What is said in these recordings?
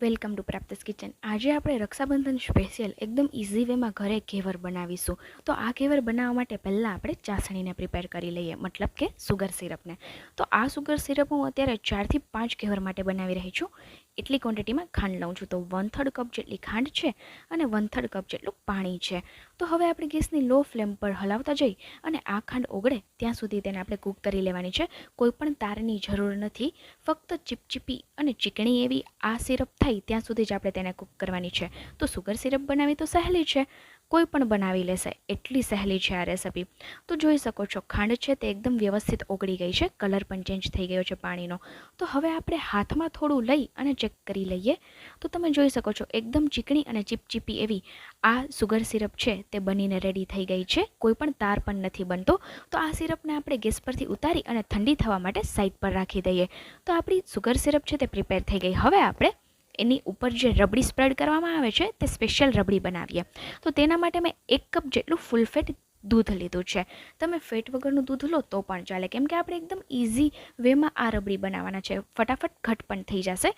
Welcome to પ્રાપ્તિસ kitchen. આજે આપણે Rakshabandhan special એકદમ ઇઝી વેમાં ઘરે ઘેવર બનાવીશું. તો આ ઘેવર બનાવવા માટે પહેલાં આપણે ચાસણીને પ્રિપેર કરી લઈએ, મતલબ કે સુગર સિરપને. તો આ સુગર સિરપ હું અત્યારે ચારથી પાંચ ઘેવર માટે બનાવી રહી છું. એટલી ક્વોન્ટિટીમાં ખાંડ લઉં છું. તો વન થર્ડ કપ જેટલી ખાંડ છે અને વન થર્ડ કપ જેટલું પાણી છે. તો હવે આપણે ગેસની લો ફ્લેમ પર હલાવતા જઈ અને આ ખાંડ ઓગળે ત્યાં સુધી તેને આપણે કૂક કરી લેવાની છે. કોઈ પણ તારની જરૂર નથી. ફક્ત ચીપચીપી અને ચીકણી એવી આ સિરપ થાય ત્યાં સુધી જ આપણે તેને કૂક કરવાની છે. તો સુગર સિરપ બનાવી તો સહેલી છે. કોઈ પણ બનાવી લેશે, એટલી સહેલી છે આ રેસિપી તો જોઈ શકો છો, ખાંડ છે તે એકદમ વ્યવસ્થિત ઓગળી ગઈ છે કલર પણ ચેન્જ થઈ ગયો છે પાણીનો. તો હવે આપણે હાથમાં થોડું લઈ અને ચેક કરી લઈએ. તો તમે જોઈ શકો છો, એકદમ ચીકણી અને ચીપચીપી એવી આ સુગર સિરપ છે તે બનીને રેડી થઈ ગઈ છે. કોઈ પણ તાર પણ નથી બનતો. તો આ સિરપને આપણે ગેસ પરથી ઉતારી અને ઠંડી થવા માટે સાઈડ પર રાખી દઈએ. તો આપણી સુગર સિરપ છે તે પ્રિપેર થઈ ગઈ. હવે આપણે એની ઉપર જે રબડી સ્પ્રેડ કરવામાં આવે છે તે સ્પેશિયલ રબડી બનાવીએ. તો તેના માટે મેં એક કપ જેટલું ફૂલ ફેટ દૂધ લીધું છે. તમે ફેટ વગરનું દૂધ લો તો પણ ચાલે. કેમ કે આપણે એકદમ ઇઝી વેમાં આ રબડી બનાવવાના છે. ફટાફટ ઘટ પણ થઈ જશે.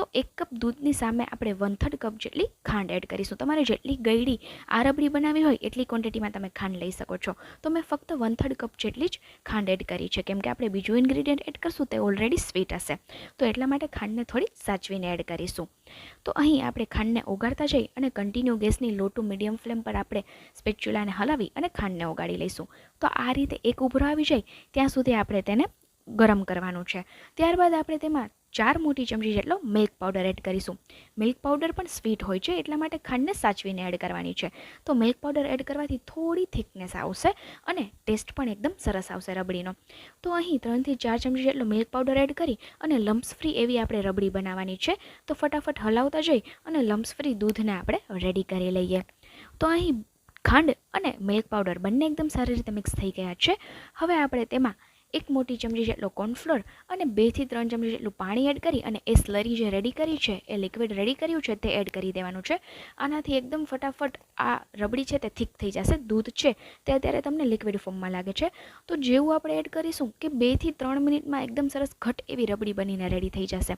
તો એક કપ દૂધની સામે આપણે વન થર્ડ કપ જેટલી ખાંડ એડ કરીશું. તમારે જેટલી ગળી આ રબડી બનાવી હોય એટલી ક્વોન્ટિટીમાં તમે ખાંડ લઈ શકો છો. તો મેં ફક્ત વન થર્ડ કપ જેટલી જ ખાંડ એડ કરી છે. કેમ કે આપણે બીજું ઇન્ગ્રીડિયન્ટ એડ કરશું તે ઓલરેડી સ્વીટ હશે. તો એટલા માટે ખાંડને થોડી સાચવીને એડ કરીશું. તો અહીં આપણે ખાંડને ઓગાળતા જઈ અને કન્ટિન્યુ ગેસની લો ટુ મીડિયમ ફ્લેમ પર આપણે સ્પેચ્યુલાને હલાવી અને ખાંડને ઓગાળી લઈશું. તો આ રીતે એક ઉભરો આવી જાય, ત્યાં સુધી આપણે તેને ગરમ કરવાનું છે. ત્યારબાદ આપણે તેમાં ચાર મોટી ચમચી જેટલો મિલ્ક પાવડર એડ કરીશું. મિલ્ક પાવડર પણ સ્વીટ હોય છે, એટલા માટે ખાંડને સાચવીને એડ કરવાની છે. તો મિલ્ક પાવડર એડ કરવાથી થોડી થિકનેસ આવશે અને ટેસ્ટ પણ એકદમ સરસ આવશે રબડીનો. તો અહીં ત્રણથી ચાર ચમચી જેટલો મિલ્ક પાવડર એડ કરી અને લમ્સ ફ્રી એવી આપણે રબડી બનાવવાની છે. તો ફટાફટ હલાવતા જઈ અને લમ્સ ફ્રી દૂધને આપણે રેડી કરી લઈએ. તો અહીં ખાંડ અને મિલ્ક પાવડર બંને એકદમ સારી રીતે મિક્સ થઈ ગયા છે. હવે આપણે તેમાં એક મોટી ચમચી જેટલો કોર્નફ્લોર અને બેથી ત્રણ ચમચી જેટલું પાણી એડ કરી અને એ સ્લરી જે રેડી કરી છે, એ લિક્વિડ રેડી કર્યું છે, તે એડ કરી દેવાનું છે. આનાથી એકદમ ફટાફટ આ રબડી છે તે થીક થઈ જશે, દૂધ છે તે અત્યારે તમને લિક્વિડ ફોર્મમાં લાગે છે. તો જેવું આપણે એડ કરીશું કે બેથી ત્રણ મિનિટમાં એકદમ સરસ ઘટ એવી રબડી બનીને રેડી થઈ જશે.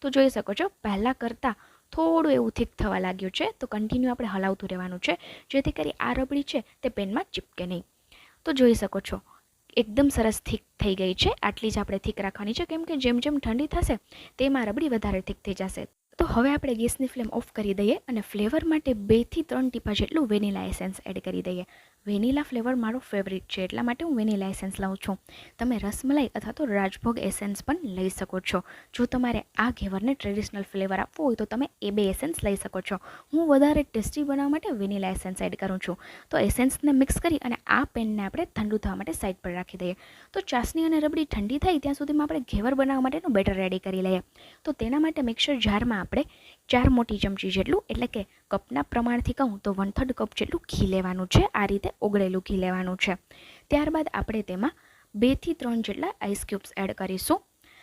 તો જોઈ શકો છો, પહેલાં કરતાં થોડું એવું થીક થવા લાગ્યું છે, તો કન્ટિન્યુ આપણે હલાવતું રહેવાનું છે, જેથી કરી આ રબડી છે તે પેનમાં ચીપકે નહીં. તો જોઈ શકો છો એકદમ સરસ થીક થઈ ગઈ છે. આટલી જ આપણે થીક રાખવાની છે. કેમ કે જેમ જેમ ઠંડી થશે તેમાં રબડી વધારે થીક થઈ જશે. તો હવે આપણે ગેસની ફ્લેમ ઓફ કરી દઈએ અને ફ્લેવર માટે બેથી ત્રણ ટીપા જેટલું વેનીલા એસેન્સ એડ કરી દઈએ. વેનીલા ફ્લેવર મારો ફેવરિટ છે, એટલા માટે હું વેનીલા એસેન્સ લઉં છું. તમે રસમલાઈ અથવા તો રાજભોગ એસેન્સ પણ લઈ શકો છો. જો તમારે આ ઘેવરને ટ્રેડિશનલ ફ્લેવર આપવો હોય તો તમે એ બે એસેન્સ લઈ શકો છો. હું વધારે ટેસ્ટી બનાવવા માટે વેનીલા એસેન્સ એડ કરું છું. તો એસેન્સને મિક્સ કરી અને આ પેનને આપણે ઠંડુ થવા માટે સાઈડ પર રાખી દઈએ. તો ચાસણી અને રબડી ઠંડી થાય ત્યાં સુધીમાં આપણે ઘેવર બનાવવા માટેનું બેટર રેડી કરી લઈએ. તો તેના માટે મિક્સર જારમાં આપણે ચાર મોટી ચમચી જેટલું, એટલે કે કપના પ્રમાણથી કહું તો વન થર્ડ કપ જેટલું ઘી લેવાનું છે. આ રીતે ઓગળેલું ઘી લેવાનું છે. ત્યારબાદ આપણે તેમાં બેથી ત્રણ જેટલા આઈસ ક્યુબ્સ એડ કરીશું.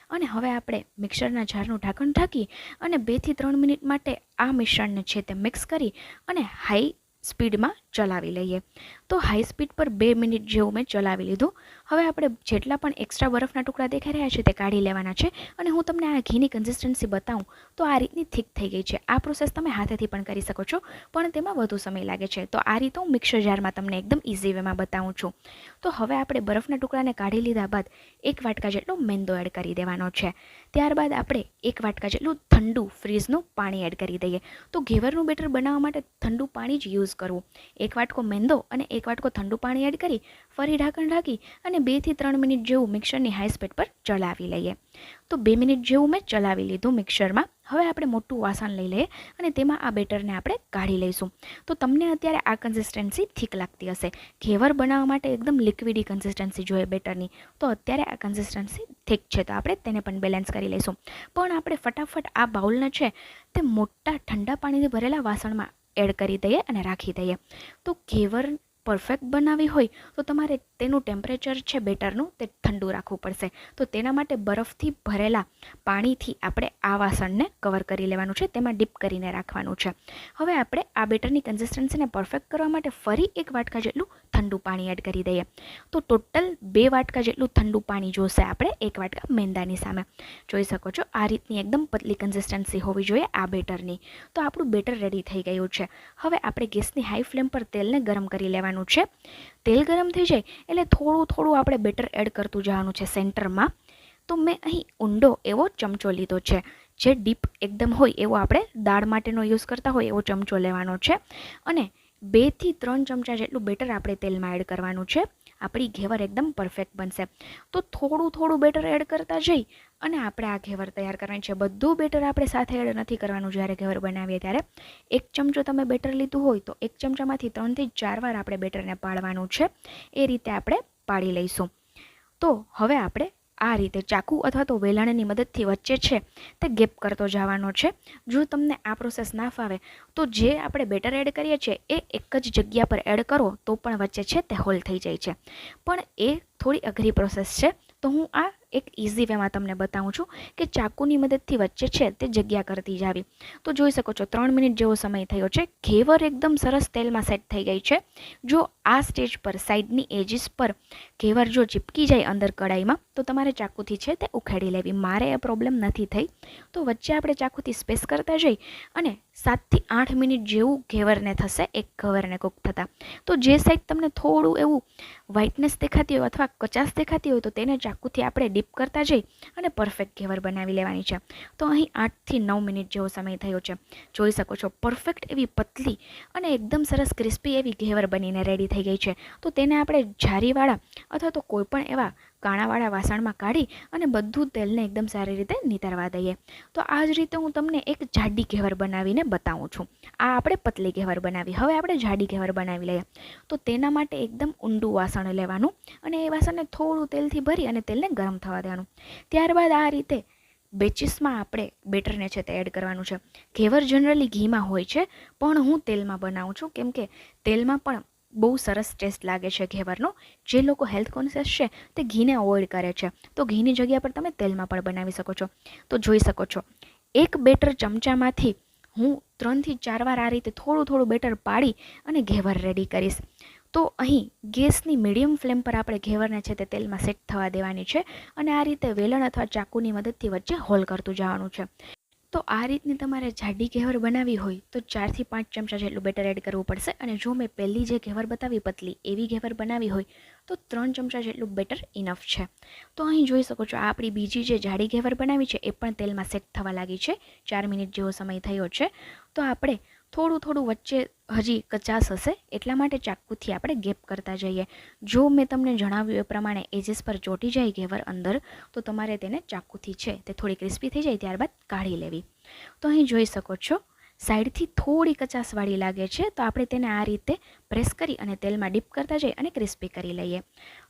અને હવે આપણે મિક્સરના જારનું ઢાંકણ ઢાંકી અને બેથી ત્રણ મિનિટ માટે આ મિશ્રણને છે તે મિક્સ કરી અને હાઈ સ્પીડમાં ચલાવી લઈએ. તો હાઈ સ્પીડ પર બે મિનિટ જેવું મેં ચલાવી લીધું. હવે આપણે જેટલા પણ એક્સ્ટ્રા બરફના ટુકડા દેખાઈ રહ્યા છે તે કાઢી લેવાના છે અને હું તમને આ ઘીની કન્સિસ્ટન્સી બતાવું તો આ રીતની થીક થઈ ગઈ છે. આ પ્રોસેસ તમે હાથેથી પણ કરી શકો છો, પણ તેમાં વધુ સમય લાગે છે. તો આ રીતે હું મિક્સર જારમાં તમને એકદમ ઇઝી વેમાં બતાવું છું. તો હવે આપણે બરફના ટુકડાને કાઢી લીધા બાદ એક વાટકા જેટલો મેંદો એડ કરી દેવાનો છે. ત્યારબાદ આપણે એક વાટકા જેટલું ઠંડુ ફ્રીઝનું પાણી એડ કરી દઈએ. તો ઘેવરનું બેટર બનાવવા માટે ઠંડુ પાણી જ યુઝ કરવું. એક વાટકો મેંદો અને એક વાટકો ઠંડુ પાણી એડ કરી ફરી ઢાંકણ ઢાંકી અને બેથી ત્રણ મિનિટ જેવું મિક્સરની હાઈ સ્પીડ પર ચલાવી લઈએ. તો બે મિનિટ જેવું મેં ચલાવી લીધું મિક્સરમાં. હવે આપણે મોટું વાસણ લઈ લઈએ અને તેમાં આ બેટરને આપણે કાઢી લઈશું. તો તમને અત્યારે આ કન્સિસ્ટન્સી થીક લાગતી હશે. ઘેવર બનાવવા માટે એકદમ લિક્વિડી કન્સિસ્ટન્સી જોઈએ બેટરની. તો અત્યારે આ કન્સિસ્ટન્સી થીક છે. તો આપણે તેને પણ બેલેન્સ કરી લઈશું. પણ આપણે ફટાફટ આ બાઉલને છે તે મોટા ઠંડા પાણીથી ભરેલા વાસણમાં એડ કરી દઈએ અને રાખી દઈએ. તો ઘેવર પરફેક્ટ બનાવવી હોય તો તમારે તેનું ટેમ્પરેચર છે બેટરનું તે ઠંડુ રાખવું પડશે. તો તેના માટે બરફથી ભરેલા પાણીથી આપણે આ વાસણને કવર કરી લેવાનું છે. તેમાં ડીપ કરીને રાખવાનું છે. હવે આપણે આ બેટરની કન્સિસ્ટન્સીને પરફેક્ટ કરવા માટે ફરી એક વાટકા જેટલું ઠંડુ પાણી એડ કરી દઈએ. તો ટોટલ બે વાટકા જેટલું ઠંડુ પાણી જોશે આપણે, એક વાટકા મેંદાની સામે. જોઈ શકો છો, આ રીતની એકદમ પતલી કન્સિસ્ટન્સી હોવી જોઈએ આ બેટરની. તો આપણું બેટર રેડી થઈ ગયું છે. હવે આપણે ગેસની હાઈ ફ્લેમ પર તેલને ગરમ કરી લેવાનું છે. તેલ ગરમ થઈ જાય એટલે થોડું થોડું આપણે બેટર એડ કરતું જવાનું છે સેન્ટરમાં. તો મેં અહીં ઊંડો એવો ચમચો લીધો છે. જે ડીપ એકદમ હોય એવો આપણે દાળ માટેનો યુઝ કરતા હોય એવો ચમચો લેવાનો છે. અને બેથી ત્રણ ચમચા જેટલું બેટર આપણે તેલમાં એડ કરવાનું છે. આપણી ઘેવર એકદમ પરફેક્ટ બનશે. તો થોડું થોડું બેટર એડ કરતા જઈ અને આપણે આ ઘેવર તૈયાર કરવાની છે. બધું બેટર આપણે સાથે એડ નથી કરવાનું જ્યારે ઘેવર બનાવીએ ત્યારે. એક ચમચો તમે બેટર લીધું હોય તો એક ચમચામાંથી ત્રણથી ચાર વાર આપણે બેટરને પાડવાનું છે. એ રીતે આપણે પાડી લઈશું. તો હવે આપણે આ રીતે ચાકુ અથવા તો વેલણની મદદથી વચ્ચે છે તે ગેપ કરતો જવાનો છે. જો તમને આ પ્રોસેસ ના ફાવે, તો જે આપણે બેટર એડ કરીએ છીએ, એ એક જ જગ્યા પર એડ કરો, તો પણ વચ્ચે છે તે હોલ થઈ જાય છે. પણ એ થોડી અઘરી પ્રોસેસ છે. તો હું આ એક ઇઝી વેમાં તમને બતાવું છું કે ચાકુની મદદથી વચ્ચે છે તે જગ્યા કરતી જાવી. તો જોઈ શકો છો, ત્રણ મિનિટ જેવો સમય થયો છે. ઘેવર એકદમ સરસ તેલમાં સેટ થઈ ગઈ છે. જો આ સ્ટેજ પર સાઈડની એજીસ પર ઘેવર જો ચીપકી જાય અંદર કડાઈમાં, તો તમારે ચાકુથી છે તે ઉખેડી લેવી. મારે એ પ્રોબ્લેમ નથી થઈ. તો વચ્ચે આપણે ચાકુથી સ્પેસ કરતા જઈ અને સાતથી આઠ મિનિટ જેવું ઘેવરને થશે, એક ઘેવરને કૂક થતાં. તો જે સાઈડ તમને થોડું એવું વ્હાઇટનેસ દેખાતી હોય અથવા કચાશ દેખાતી હોય, તો તેને ચાકુથી આપણે ડીપ કરતા જઈ અને પરફેક્ટ ઘેવર બનાવી લેવાની છે. તો અહીં આઠથી નવ મિનિટ જેવો સમય થયો છે. જોઈ શકો છો, પરફેક્ટ એવી પતલી અને એકદમ સરસ ક્રિસ્પી એવી ઘેવર બનીને રેડી થઈ ગઈ છે. તો તેને આપણે જારીવાળા અથવા તો કોઈપણ એવા કાણાવાળા વાસણમાં કાઢી અને બધું તેલને એકદમ સારી રીતે નિતારવા દઈએ. તો આ જ રીતે હું તમને એક જાડી ઘેવર બનાવીને બતાવું છું. આ આપણે પતલી ઘેવર બનાવી. હવે આપણે જાડી ઘેવર બનાવી લઈએ. તો તેના માટે એકદમ ઊંડું વાસણ લેવાનું અને એ વાસણને થોડું તેલથી ભરી અને તેલને ગરમ થવા દેવાનું. ત્યારબાદ આ રીતે બેચીસમાં આપણે બેટરને છે તે એડ કરવાનું છે. ઘેવર જનરલી ઘીમાં હોય છે, પણ હું તેલમાં બનાવું છું. કેમ કે તેલમાં પણ બહુ સરસ ટેસ્ટ લાગે છે ઘેવરનો. જે લોકો હેલ્થ કોન્શિયસ છે તે ઘીને અવોઇડ કરે છે. તો ઘીની જગ્યા પર તમે તેલમાં પણ બનાવી શકો છો. તો જોઈ શકો છો. એક બેટર ચમચામાંથી હું ત્રણથી ચાર વાર આ રીતે થોડું થોડું બેટર પાડી અને ઘેવર રેડી કરીશ. તો અહીં ગેસની મીડિયમ ફ્લેમ પર આપણે ઘેવરને છે તે તેલમાં સેટ થવા દેવાની છે અને આ રીતે વેલણ અથવા ચાકુની મદદથી વચ્ચે હોલ કરતું જવાનું છે. તો આ રીતની તમારે જાડી ઘેવર બનાવી હોય તો ચારથી પાંચ ચમચા જેટલું બેટર એડ કરવું પડશે અને જો મેં પહેલી જે ઘેવર બતાવી, પતલી, એવી ઘેવર બનાવી હોય તો ત્રણ ચમચા જેટલું બેટર ઇનફ છે. તો અહીં જોઈ શકો છો, આ આપણી બીજી જે જાડી ઘેવર બનાવી છે એ પણ તેલમાં સેટ થવા લાગી છે. ચાર મિનિટ જેવો સમય થયો છે. તો આપણે થોડું થોડું વચ્ચે હજી કચાસ હશે, એટલા માટે ચાકુથી આપણે ગેપ કરતા જઈએ. જો મેં તમને જણાવ્યું એ પ્રમાણે એજીસ પર ચોટી જાય ઘેવર અંદર, તો તમારે તેને ચાકુથી છે તે થોડી ક્રિસ્પી થઈ જાય ત્યારબાદ કાઢી લેવી. તો અહીં જોઈ શકો છો, સાઈડથી થોડી કચાસવાળી લાગે છે, તો આપણે તેને આ રીતે પ્રેસ કરી અને તેલમાં ડીપ કરતા જઈએ અને ક્રિસ્પી કરી લઈએ.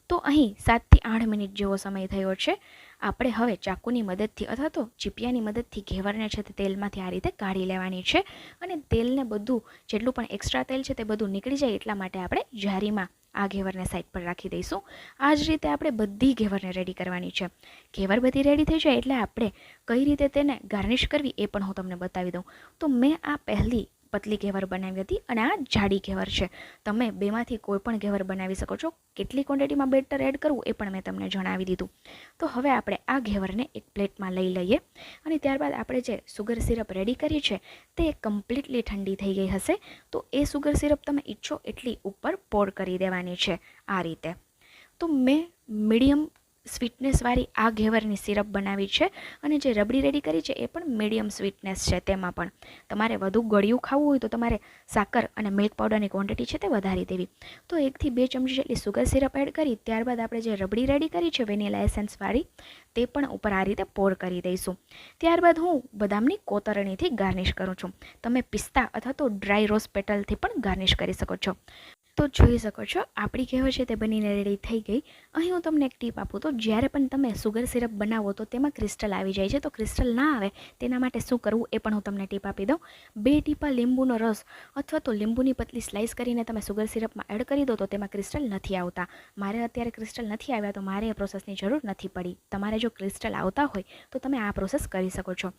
તો અહીં સાતથી આઠ મિનિટ જેવો સમય થયો છે. આપણે હવે ચાકુની મદદથી અથવા તો ચીપિયાની મદદથી ઘેવરને છે તે તેલમાંથી આ રીતે કાઢી લેવાની છે અને તેલને બધું જેટલું પણ એક્સ્ટ્રા તેલ છે તે બધું નીકળી જાય એટલા માટે આપણે જારીમાં આ ઘેવરને સાઈડ પર રાખી દઈશું. આ જ રીતે આપણે બધી ઘેવરને રેડી કરવાની છે. ઘેવર બધી રેડી થઈ જાય એટલે આપણે કઈ રીતે તેને ગાર્નિશ કરવી એ પણ હું તમને બતાવી દઉં. તો મેં આ પહેલી પતલી ઘેવર બનાવી હતી અને આ જાડી ઘેવર છે. તમે બેમાંથી કોઈ પણ ઘેવર બનાવી શકો છો. કેટલી ક્વોન્ટિટીમાં બેટર એડ કરવું એ પણ મેં તમને જણાવી દીધું. તો હવે આપણે આ ઘેવરને એક પ્લેટમાં લઈ લઈએ અને ત્યારબાદ આપણે જે સુગર સિરપ રેડી કરી છે તે કમ્પ્લીટલી ઠંડી થઈ ગઈ હશે. તો એ સુગર સિરપ તમે ઈચ્છો એટલી ઉપર પોર કરી દેવાની છે આ રીતે. તો મેં મીડિયમ સ્વીટનેસવાળી આ ઘેવરની સિરપ બનાવી છે અને જે રબડી રેડી કરી છે એ પણ મીડિયમ સ્વીટનેસ છે તેમાં પણ. તમારે વધુ ગળ્યું ખાવું હોય તો તમારે સાકર અને મિલ્ક પાવડરની ક્વોન્ટિટી છે તે વધારી દેવી. તો એકથી બે ચમચી જેટલી સુગર સિરપ એડ કરી, ત્યારબાદ આપણે જે રબડી રેડી કરી છે વેનીલા એસેન્સવાળી તે પણ ઉપર આ રીતે પોર કરી દઈશું. ત્યારબાદ હું બદામની કોતરણીથી ગાર્નિશ કરું છું. તમે પિસ્તા અથવા તો ડ્રાય રોઝ પેટલથી પણ ગાર્નિશ કરી શકો છો. તો જોઈ શકો છો, આપણી ઘેવર છે તે બનીને રેડી થઈ ગઈ. અહીં હું તમને એક ટીપ આપું તો, જ્યારે પણ તમે સુગર સિરપ બનાવો તો તેમાં ક્રિસ્ટલ આવી જાય છે. તો ક્રિસ્ટલ ના આવે, તેના માટે શું કરવું એ પણ હું તમને ટીપ આપી દઉં. બે ટીપા લીંબુનો રસ અથવા તો લીંબુની પતલી સ્લાઇસ કરીને તમે સુગર સિરપમાં એડ કરી દો તો તેમાં ક્રિસ્ટલ નથી આવતા. મારે અત્યારે ક્રિસ્ટલ નથી આવ્યા તો મારે એ પ્રોસેસની જરૂર નથી પડી. તમારે જો ક્રિસ્ટલ આવતા હોય તો તમે આ પ્રોસેસ કરી શકો છો.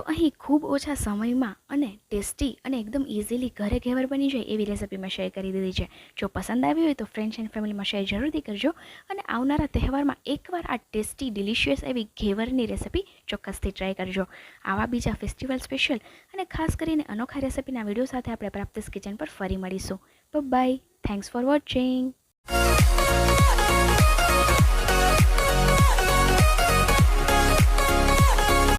તો અહીં ખૂબ ઓછા સમયમાં અને ટેસ્ટી અને એકદમ ઇઝીલી ઘરે ઘેવર બની જાય એવી રેસિપી મેં શેર કરી દીધી છે. જો પસંદ આવી હોય તો ફ્રેન્ડ્સ એન્ડ ફેમિલીમાં શેર જરૂરથી કરજો અને આવનારા તહેવારમાં એકવાર આ ટેસ્ટી ડિલિશિયસ એવી ઘેવરની રેસિપી ચોક્કસથી ટ્રાય કરજો. આવા બીજા ફેસ્ટિવલ સ્પેશિયલ અને ખાસ કરીને અનોખા રેસિપીના વીડિયો સાથે આપણે પ્રાપ્તિસ કિચન પર ફરી મળીશું. By thanks for watching